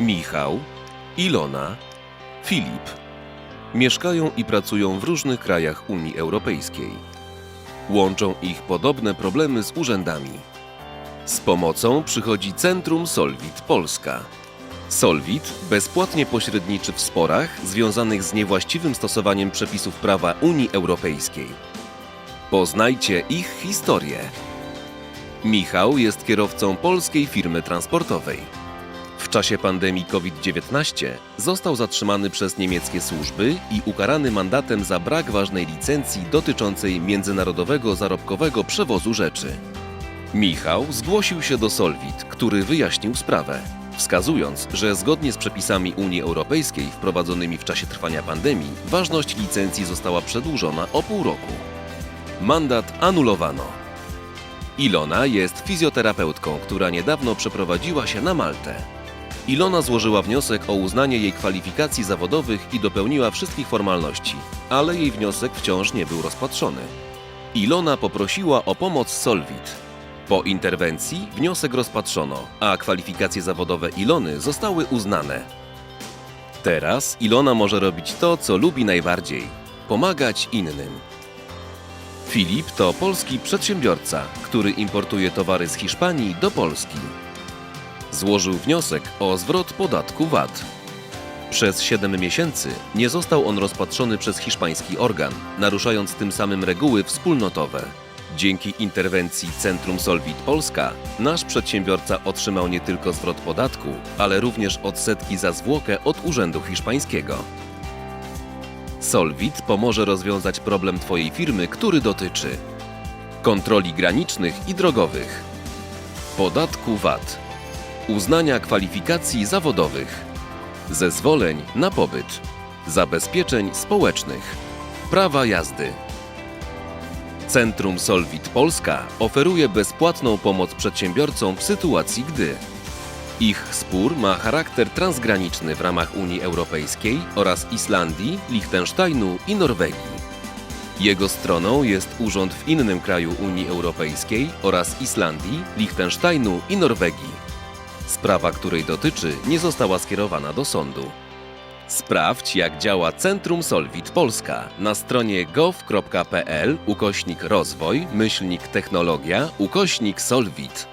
Michał, Ilona, Filip mieszkają i pracują w różnych krajach Unii Europejskiej. Łączą ich podobne problemy z urzędami. Z pomocą przychodzi Centrum Solvit Polska. Solvit bezpłatnie pośredniczy w sporach związanych z niewłaściwym stosowaniem przepisów prawa Unii Europejskiej. Poznajcie ich historię. Michał jest kierowcą polskiej firmy transportowej. Czasie pandemii COVID-19 został zatrzymany przez niemieckie służby i ukarany mandatem za brak ważnej licencji dotyczącej międzynarodowego zarobkowego przewozu rzeczy. Michał zgłosił się do Solvit, który wyjaśnił sprawę, wskazując, że zgodnie z przepisami Unii Europejskiej wprowadzonymi w czasie trwania pandemii, ważność licencji została przedłużona o pół roku. Mandat anulowano. Ilona jest fizjoterapeutką, która niedawno przeprowadziła się na Maltę. Ilona złożyła wniosek o uznanie jej kwalifikacji zawodowych i dopełniła wszystkich formalności, ale jej wniosek wciąż nie był rozpatrzony. Ilona poprosiła o pomoc Solvit. Po interwencji wniosek rozpatrzono, a kwalifikacje zawodowe Ilony zostały uznane. Teraz Ilona może robić to, co lubi najbardziej pomagać innym. Filip to polski przedsiębiorca, który importuje towary z Hiszpanii do Polski. Złożył wniosek o zwrot podatku VAT. Przez 7 miesięcy nie został on rozpatrzony przez hiszpański organ, naruszając tym samym reguły wspólnotowe. Dzięki interwencji Centrum Solvit Polska nasz przedsiębiorca otrzymał nie tylko zwrot podatku, ale również odsetki za zwłokę od urzędu hiszpańskiego. Solvit pomoże rozwiązać problem Twojej firmy, który dotyczy kontroli granicznych i drogowych, podatku VAT, uznania kwalifikacji zawodowych, zezwoleń na pobyt, zabezpieczeń społecznych, prawa jazdy. Centrum Solvit Polska oferuje bezpłatną pomoc przedsiębiorcom w sytuacji, gdy ich spór ma charakter transgraniczny w ramach Unii Europejskiej oraz Islandii, Liechtensteinu i Norwegii. Jego stroną jest urząd w innym kraju Unii Europejskiej oraz Islandii, Liechtensteinu i Norwegii. Sprawa, której dotyczy, nie została skierowana do sądu. Sprawdź, jak działa Centrum Solvit Polska na stronie gov.pl ukośnik rozwój, myślnik technologia, ukośnik Solvit.